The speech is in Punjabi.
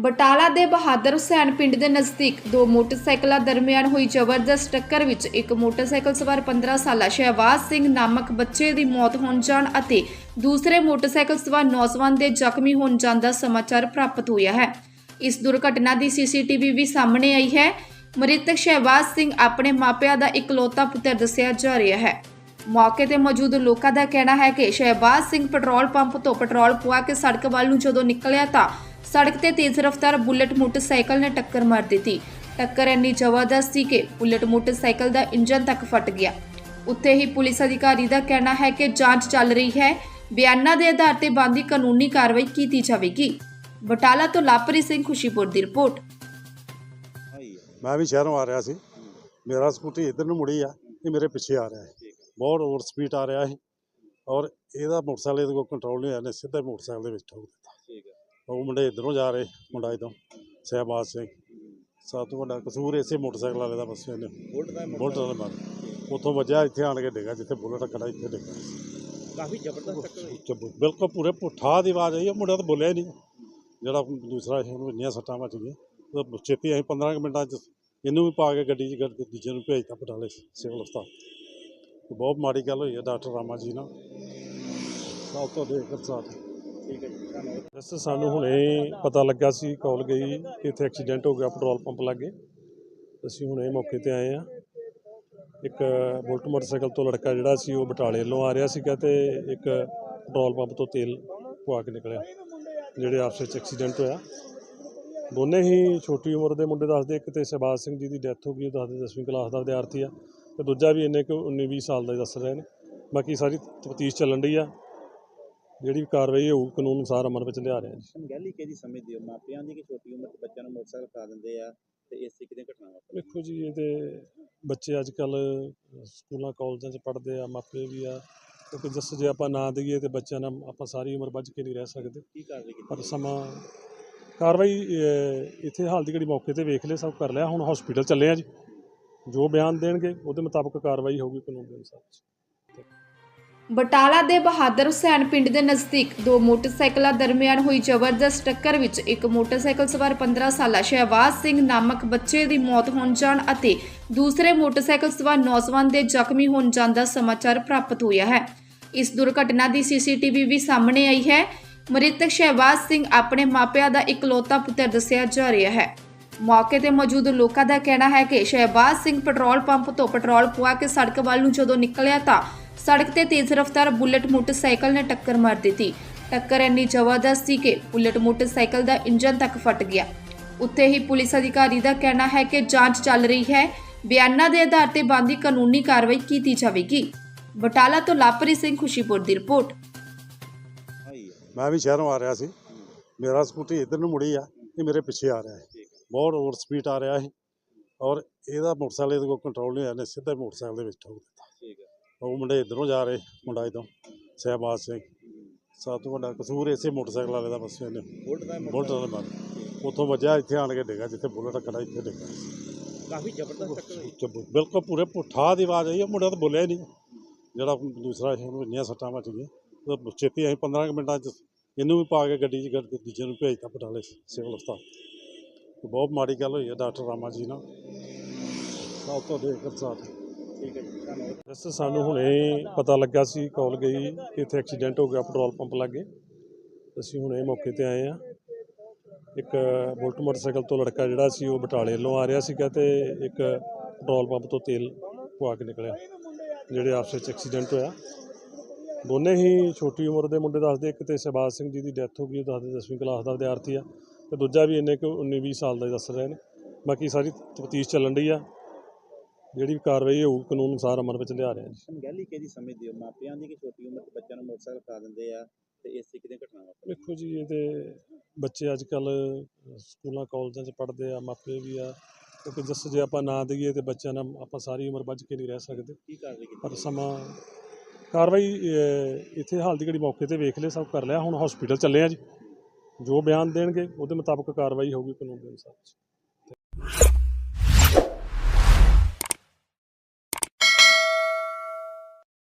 ਬਟਾਲਾ ਦੇ ਬਹਾਦਰ ਹੁਸੈਨ ਪਿੰਡ ਦੇ ਨਜ਼ਦੀਕ ਦੋ ਮੋਟਰਸਾਈਕਲਾਂ ਦਰਮਿਆਨ ਹੋਈ ਜ਼ਬਰਦਸਤ ਟੱਕਰ ਵਿੱਚ ਇੱਕ ਮੋਟਰਸਾਈਕਲ ਸਵਾਰ 15 ਸਾਲਾ ਸ਼ਹਿਬਾਜ਼ ਸਿੰਘ ਨਾਮਕ ਬੱਚੇ ਦੀ ਮੌਤ ਹੋਣ ਜਾਣ ਅਤੇ ਦੂਸਰੇ ਮੋਟਰਸਾਈਕਲ ਸਵਾਰ ਨੌਜਵਾਨ ਦੇ ਜ਼ਖਮੀ ਹੋਣ ਜਾਣ ਦਾ ਸਮਾਚਾਰ ਪ੍ਰਾਪਤ ਹੋਇਆ ਹੈ। ਇਸ ਦੁਰਘਟਨਾ ਦੀ ਸੀਸੀਟੀਵੀ ਵੀ ਸਾਹਮਣੇ ਆਈ ਹੈ। ਮ੍ਰਿਤਕ ਸ਼ਹਿਬਾਜ਼ ਸਿੰਘ ਆਪਣੇ ਮਾਪਿਆਂ ਦਾ ਇਕਲੌਤਾ ਪੁੱਤਰ ਦੱਸਿਆ ਜਾ ਰਿਹਾ ਹੈ। ਮੌਕੇ ਤੇ ਮੌਜੂਦ ਲੋਕਾਂ ਦਾ ਕਹਿਣਾ ਹੈ ਕਿ ਸ਼ਹਿਬਾਜ਼ ਸਿੰਘ ਪੈਟਰੋਲ ਪੰਪ ਤੋਂ ਪੈਟਰੋਲ ਪਵਾ ਕੇ ਸੜਕ ਵੱਲ ਨੂੰ ਜਦੋਂ ਨਿਕਲਿਆ ਤਾਂ ਸੜਕ ਤੇ ਤੇਜ਼ ਰਫ਼ਤਾਰ ਬੁਲਟ ਮੋਟਰਸਾਈਕਲ ਨੇ ਟੱਕਰ ਮਾਰ ਦਿੱਤੀ। ਟੱਕਰ ਇੰਨੀ ਜ਼ਬਰਦਸਤ ਸੀ ਕਿ ਬੁਲਟ ਮੋਟਰਸਾਈਕਲ ਦਾ ਇੰਜਨ ਤੱਕ ਫਟ ਗਿਆ। ਉੱਥੇ ਹੀ ਪੁਲਿਸ ਅਧਿਕਾਰੀ ਦਾ ਕਹਿਣਾ ਹੈ ਕਿ ਜਾਂਚ ਚੱਲ ਰਹੀ ਹੈ। ਬਿਆਨਾਂ ਦੇ ਆਧਾਰ ਤੇ ਬੰਦੀ ਕਾਨੂੰਨੀ ਕਾਰਵਾਈ ਕੀਤੀ ਜਾਵੇਗੀ। ਬਟਾਲਾ ਤੋਂ ਲਾਪਰੀ ਸਿੰਘ, ਖੁਸ਼ੀਪੁਰ ਦੀ ਰਿਪੋਰਟ। ਮੈਂ ਵੀ ਸ਼ਹਿਰੋਂ ਆ ਰਿਹਾ ਸੀ। ਮੇਰਾ ਸਕੂਟੀ ਇੱਧਰ ਨੂੰ ਮੁੜੀ ਆ, ਇਹ ਮੇਰੇ ਪਿੱਛੇ ਆ ਰਿਹਾ ਹੈ। ਬਹੁਤ ਓਵਰ ਸਪੀਡ ਆ ਰਿਹਾ ਸੀ ਔਰ ਇਹਦਾ ਮੋਟਰਸਾਈਕਲ ਇਹਦੇ ਕੋਲ ਕੰਟਰੋਲ ਨਹੀਂ ਹੋਇਆ ਨੇ ਸਿੱਧਾ ਮੋਟਰਸਾਈਕਲ ਦੇ ਵਿੱਚ ਠੋਕ ਦਿੱਤਾ। ਉਹ ਮੁੰਡੇ ਇੱਧਰੋਂ ਜਾ ਰਹੇ ਮੁੰਡਾ ਇੱਧਰੋਂ ਸਹਿਬਾਜ਼ ਸਿੰਘ। ਸਭ ਤੋਂ ਵੱਡਾ ਕਸੂਰ ਇਸੇ ਮੋਟਰਸਾਈਕਲ ਵਾਲੇ ਦਾ ਬਸ ਇਹਨੇ। ਬੁਲਟ ਦਾ ਬੁਲਟ ਵਾਲੇ ਮਾਰ। ਉੱਥੋਂ ਵੱਜਿਆ ਇੱਥੇ ਆਣ ਕੇ ਡਿੱਗਾ ਜਿੱਥੇ ਬੁਲਟ ਖੜਾ ਇੱਥੇ ਡਿੱਗਾ। ਕਾਫੀ ਜ਼ਬਰਦਸਤ ਟੱਕਰ ਹੋਈ ਬਿਲਕੁਲ ਪੂਰੇ ਪੁੱਠਾ ਦੀ ਆਵਾਜ਼ ਆਈ ਉਹ ਮੁੰਡਾ ਤਾਂ ਬੋਲਿਆ ਹੀ ਨਹੀਂ। ਜਿਹੜਾ ਦੂਸਰਾ ਸੀ, ਉਹਨੂੰ ਇੰਨੀਆਂ ਸੱਟਾਂ ਵੱਜ ਗਈਆਂ ਉਹ ਛੇਤੀ ਅਸੀਂ 15 ਕੁ ਮਿੰਟਾਂ 'ਚ ਇਹਨੂੰ ਵੀ ਪਾ ਕੇ ਗੱਡੀ 'ਚ ਗੱਡ- ਦੂਜੇ ਨੂੰ ਭੇਜਤਾ ਬਟਾਲੇ ਸਿਵਲ ਹਸਪਤਾਲ। ਤੇ ਬਹੁਤ ਮਾੜੀ ਗੱਲ ਹੋਈ ਹੈ ਡਾਕਟਰ ਰਾਮਾ ਜੀ ਨਾਲ। ਸਭ ਤੋਂ ਦੇਖ ਸਾਥ। ਠੀਕ ਹੈ ਜੀ ਧੰਨਵਾਦ ਸਾਨੂੰ ਹੁਣੇ ਪਤਾ ਲੱਗਾ ਸੀ, ਕਾਲ ਗਈ ਕਿ ਇੱਥੇ ਐਕਸੀਡੈਂਟ ਹੋ ਗਿਆ, ਪੈਟਰੋਲ ਪੰਪ ਲਾਗੇ। ਅਸੀਂ ਹੁਣੇ ਮੌਕੇ ਤੇ ਆਏ ਆ ਇੱਕ ਬੁਲਟ ਮੋਟਰਸਾਈਕਲ ਤੋਂ ਲੜਕਾ ਜਿਹੜਾ ਸੀ, ਉਹ ਬਟਾਲੇ ਵੱਲੋਂ ਆ ਰਿਹਾ ਸੀਗਾ ਤੇ ਇੱਕ ਪੈਟਰੋਲ ਪੰਪ ਤੋਂ ਤੇਲ ਪਵਾ ਕੇ ਨਿਕਲਿਆ, ਜਿਹੜੇ ਆਪਸ ਵਿੱਚ ਐਕਸੀਡੈਂਟ ਹੋਇਆ। ਦੋਨੇ ਹੀ ਛੋਟੀ ਉਮਰ ਦੇ ਮੁੰਡੇ ਦੱਸਦੇ, ਇੱਕ ਤੇ ਸ਼ਹਿਬਾਜ਼ ਸਿੰਘ ਜੀ ਦੀ ਡੈਥ ਹੋ ਗਈ, ਉਹ ਦੱਸਦੇ 10ਵੀਂ ਕਲਾਸ ਦਾ ਵਿਦਿਆਰਥੀ ਆ। ਤੇ ਦੂਜਾ ਵੀ ਇੰਨੇ ਕੁ 19 20 ਸਾਲ ਦਾ ਹੀ ਦੱਸ ਰਹੇ ਨੇ। ਬਾਕੀ ਸਾਰੀ ਤਫਤੀਸ਼ ਚੱਲਣ ਰਹੀ ਆ। ਜਿਹੜੀ ਵੀ ਕਾਰਵਾਈ ਹੋਊ ਕਾਨੂੰਨ ਅਨੁਸਾਰ ਅਮਲ ਵਿੱਚ ਲਿਆ ਰਹੇ ਹਾਂ ਜੀ ਅਣਗਹਿਲੀ ਕਿਹਦੀ ਸਮਝਦੇ ਹੋ? ਮਾਪਿਆਂ ਦੀ ਕਿ ਛੋਟੀ ਉਮਰ 'ਚ ਬੱਚਿਆਂ ਨੂੰ ਮੋਟਰਸਾਈਕਲ ਪਾ ਦਿੰਦੇ ਆ ਤੇ ਇਸ ਤਰੀਕੇ ਦੀਆਂ ਘਟਨਾਵਾਂ ਵਾਪਰਦੀਆਂ। ਵੇਖੋ ਜੀ ਇਹ ਤੇ ਬੱਚੇ ਅੱਜ ਕੱਲ ਸਕੂਲਾਂ ਕਾਲਜਾਂ 'ਚ ਪੜ੍ਹਦੇ ਆ ਮਾਪੇ ਵੀ ਆ। ਕਿਉਂਕਿ ਜਿਸ ਜੇ ਆਪਾਂ ਨਾ ਦਈਏ ਤੇ ਬੱਚਿਆਂ ਨਾਲ ਆਪਾਂ ਸਾਰੀ ਉਮਰ ਬੱਝ ਕੇ ਨਹੀਂ ਰਹਿ ਸਕਦੇ। ਕੀ ਕਾਰਵਾਈ ਕੀਤੀ ਪਰ ਸਮਾਂ ਕਾਰਵਾਈ ਅਹ, ਇੱਥੇ ਹਾਲ ਦੀ ਘੜੀ ਮੌਕੇ ਤੇ ਵੇਖ ਲਏ ਸਭ ਕਰ ਲਿਆ। ਹੁਣ ਹਸਪੀਟਲ ਚੱਲੇ ਆ ਜੀ। ਜੋ ਬਿਆਨ ਦੇਣਗੇ ਉਹਦੇ ਮੁਤਾਬਕ ਕਾਰਵਾਈ ਹੋਊਗੀ ਕਾਨੂੰਨ ਦੇ ਅਨੁਸਾਰ। ਬਟਾਲਾ ਦੇ ਬਹਾਦਰ ਹੁਸੈਨ ਪਿੰਡ ਦੇ ਨਜ਼ਦੀਕ ਦੋ ਮੋਟਰਸਾਈਕਲਾਂ ਦਰਮਿਆਨ ਹੋਈ ਜ਼ਬਰਦਸਤ ਟੱਕਰ ਵਿੱਚ ਇੱਕ ਮੋਟਰਸਾਈਕਲ ਸਵਾਰ 15 ਸਾਲਾ ਸ਼ਹਿਬਾਜ਼ ਸਿੰਘ ਨਾਮਕ ਬੱਚੇ ਦੀ ਮੌਤ ਹੋਣ ਜਾਣ ਅਤੇ ਦੂਸਰੇ ਮੋਟਰਸਾਈਕਲ ਸਵਾਰ ਨੌਜਵਾਨ ਦੇ ਜ਼ਖਮੀ ਹੋਣ ਜਾਣ ਦਾ ਸਮਾਚਾਰ ਪ੍ਰਾਪਤ ਹੋਇਆ ਹੈ। ਇਸ ਦੁਰਘਟਨਾ ਦੀ ਸੀਸੀਟੀਵੀ ਵੀ ਸਾਹਮਣੇ ਆਈ ਹੈ। ਮ੍ਰਿਤਕ ਸ਼ਹਿਬਾਜ਼ ਸਿੰਘ ਆਪਣੇ ਮਾਪਿਆਂ ਦਾ ਇਕਲੌਤਾ ਪੁੱਤਰ ਦੱਸਿਆ ਜਾ ਰਿਹਾ ਹੈ। ਮੌਕੇ ਤੇ ਮੌਜੂਦ ਲੋਕਾਂ ਦਾ ਕਹਿਣਾ ਹੈ ਕਿ ਸ਼ਹਿਬਾਜ਼ ਸਿੰਘ ਪੈਟਰੋਲ ਪੰਪ ਤੋਂ ਪੈਟਰੋਲ ਪੁਆ ਕੇ ਸੜਕ ਵੱਲ ਨੂੰ ਜਦੋਂ ਨਿਕਲਿਆ ਤਾਂ ਸੜਕ ਤੇ ਤੇਜ਼ ਰਫ਼ਤਾਰ ਬੁਲਟ ਮੋਟਰਸਾਈਕਲ ਨੇ ਟੱਕਰ ਮਾਰ ਦਿੱਤੀ। ਟੱਕਰ ਇੰਨੀ ਜ਼ਬਰਦਸਤ ਸੀ ਕਿ ਬੁਲਟ ਮੋਟਰਸਾਈਕਲ ਦਾ ਇੰਜਨ ਤੱਕ ਫਟ ਗਿਆ। ਉੱਥੇ ਹੀ ਪੁਲਿਸ ਅਧਿਕਾਰੀ ਦਾ ਕਹਿਣਾ ਹੈ ਕਿ ਜਾਂਚ ਚੱਲ ਰਹੀ ਹੈ। ਬਿਆਨਾਂ ਦੇ ਆਧਾਰ ਤੇ ਬੰਦੀ ਕਾਨੂੰਨੀ ਕਾਰਵਾਈ ਕੀਤੀ ਜਾਵੇਗੀ। ਬਟਾਲਾ ਤੋਂ ਲਾਪਰੀ ਸਿੰਘ, ਖੁਸ਼ੀਪੁਰ ਦੀ ਰਿਪੋਰਟ। ਆਈ ਹੈ ਮੈਂ ਵੀ ਸ਼ਹਿਰੋਂ ਆ ਰਿਹਾ ਸੀ। ਮੇਰਾ ਸਕੂਟੀ ਇੱਧਰ ਨੂੰ ਮੁੜੀ ਆ, ਇਹ ਮੇਰੇ ਪਿੱਛੇ ਆ ਰਿਹਾ ਹੈ। ਬਹੁਤ ਓਵਰ ਸਪੀਡ ਆ ਰਿਹਾ ਸੀ ਔਰ ਇਹਦਾ ਮੋਟਰਸਾਈਕਲ ਇਹਦੇ ਕੋਲ ਕੰਟਰੋਲ ਨਹੀਂ ਹੋਇਆ ਨੇ ਸਿੱਧਾ ਹੀ ਮੋਟਰਸਾਈਕਲ ਦੇ ਵਿੱਚ ਠੋਕ ਦਿੱਤਾ। ਠੀਕ ਹੈ ਉਹ ਮੁੰਡੇ ਇੱਧਰੋਂ ਜਾ ਰਹੇ ਮੁੰਡਾ ਇੱਧਰੋਂ ਸਹਿਬਾਜ਼ ਸਿੰਘ। ਸਭ ਤੋਂ ਵੱਡਾ ਕਸੂਰ ਇਸੇ ਮੋਟਰਸਾਈਕਲ ਵਾਲੇ ਦਾ ਬਸ ਇਹਨੇ। ਬੁਲਟ ਦਾ ਬੁਲਟ ਵਾਲੇ ਮਾਰ ਉੱਥੋਂ ਵੱਜਿਆ ਇੱਥੇ ਆਣ ਕੇ ਡਿੱਗਾ ਜਿੱਥੇ ਬੁਲਟ ਖੜਾ ਇੱਥੇ ਡਿੱਗਾ। ਕਾਫੀ ਜ਼ਬਰਦਸਤ ਟੱਕਰ ਹੋਈ। ਬਿਲਕੁਲ ਪੂਰੇ ਪੁੱਠਾ ਦੀ ਆਵਾਜ਼ ਆਈ ਉਹ ਮੁੰਡਾ ਤਾਂ ਬੋਲਿਆ ਹੀ ਨਹੀਂ। ਜਿਹੜਾ ਦੂਸਰਾ ਸੀ, ਉਹਨੂੰ ਇੰਨੀਆਂ ਸੱਟਾਂ ਵੱਜ ਗਈਆਂ। ਉਹ ਛੇਤੀ ਅਸੀਂ 15 ਕੁ ਮਿੰਟਾਂ 'ਚ ਇਹਨੂੰ ਵੀ ਪਾ ਕੇ ਗੱਡੀ 'ਚ ਗੱਡ- ਦੂਜੇ ਨੂੰ ਭੇਜਤਾ ਬਟਾਲੇ ਸਿਵਲ ਹਸਪਤਾਲ। ਬਹੁਤ ਮਾੜੀ ਗੱਲ ਹੋਈ ਹੈ ਡਾਕਟਰ ਰਾਮਾ ਜੀ ਨਾਲ। ਸਭ ਤੋਂ ਦੇਖ ਸਾਥ ਠੀਕ ਹੈ ਜੀ ਧੰਨਵਾਦ ਬਸ ਸਾਨੂੰ ਹੁਣੇ ਪਤਾ ਲੱਗਾ ਸੀ, ਕਾਲ ਗਈ ਕਿ ਇੱਥੇ ਐਕਸੀਡੈਂਟ ਹੋ ਗਿਆ, ਪੈਟਰੋਲ ਪੰਪ ਲਾਗੇ। ਅਸੀਂ ਹੁਣੇ ਮੌਕੇ ਤੇ ਆਏ ਆ ਇੱਕ ਬੁਲਟ ਮੋਟਰਸਾਈਕਲ ਤੋਂ ਲੜਕਾ ਜਿਹੜਾ ਸੀ, ਉਹ ਬਟਾਲੇ ਵੱਲੋਂ ਆ ਰਿਹਾ ਸੀਗਾ ਤੇ ਇੱਕ ਪੈਟਰੋਲ ਪੰਪ ਤੋਂ ਤੇਲ ਪਵਾ ਕੇ ਨਿਕਲਿਆ, ਜਿਹੜੇ ਆਪਸ ਵਿੱਚ ਐਕਸੀਡੈਂਟ ਹੋਇਆ। ਦੋਨੇ ਹੀ ਛੋਟੀ ਉਮਰ ਦੇ ਮੁੰਡੇ ਦੱਸਦੇ, ਇੱਕ ਤੇ ਸ਼ਹਿਬਾਜ਼ ਸਿੰਘ ਜੀ ਦੀ ਡੈਥ ਹੋ ਗਈ, ਉਹ ਦੱਸਦੇ 10ਵੀਂ ਕਲਾਸ ਦਾ ਵਿਦਿਆਰਥੀ ਆ ਤੇ ਦੂਜਾ ਵੀ ਇੰਨੇ ਕੁ 19 20 ਸਾਲ ਦਾ ਦੱਸ ਰਹੇ ਨੇ। ਬਾਕੀ ਸਾਰੀ ਤਫਤੀਸ਼ ਚੱਲਣ ਰਹੀ ਆ। ਜਿਹੜੀ ਵੀ ਕਾਰਵਾਈ ਹੋਊ ਕਾਨੂੰਨ ਅਨੁਸਾਰ ਅਮਲ ਵਿੱਚ ਲਿਆ ਰਹੇ ਹਾਂ ਜੀ ਅਣਗਹਿਲੀ ਕਿਹਦੀ ਸਮਝਦੇ ਹੋ? ਮਾਪਿਆਂ ਦੀ ਕਿ ਛੋਟੀ ਉਮਰ 'ਚ ਬੱਚਿਆਂ ਨੂੰ ਮੋਟਰਸਾਈਕਲ ਪਾ ਦਿੰਦੇ ਆ ਤੇ ਇਸ ਤਰੀਕੇ ਦੀਆਂ ਘਟਨਾਵਾਂ ਵਾਪਰਦੀਆਂ। ਵੇਖੋ ਜੀ ਇਹ ਤੇ ਬੱਚੇ ਅੱਜ ਕੱਲ ਸਕੂਲਾਂ ਕਾਲਜਾਂ 'ਚ ਪੜ੍ਹਦੇ ਆ ਮਾਪੇ ਵੀ ਆ। ਕਿਉਂਕਿ ਜਿਸ ਜੇ ਆਪਾਂ ਨਾ ਦਈਏ ਤੇ ਬੱਚਿਆਂ ਨਾਲ ਆਪਾਂ ਸਾਰੀ ਉਮਰ ਬੱਝ ਕੇ ਨਹੀਂ ਰਹਿ ਸਕਦੇ। ਕੀ ਕਾਰਵਾਈ ਕੀਤੀ ਪਰ ਸਮਾਂ ਕਾਰਵਾਈ ਅਹ, ਇੱਥੇ ਹਾਲ ਦੀ ਘੜੀ ਮੌਕੇ ਤੇ ਵੇਖ ਲਏ ਸਭ ਕਰ ਲਿਆ ਹੁਣ ਹਸਪੀਟਲ ਚੱਲੇ ਆ ਜੀ। ਜੋ ਬਿਆਨ ਦੇਣਗੇ ਉਹਦੇ ਮੁਤਾਬਕ ਕਾਰਵਾਈ ਹੋਊਗੀ ਕਾਨੂੰਨ ਦੇ ਅਨੁਸਾਰ।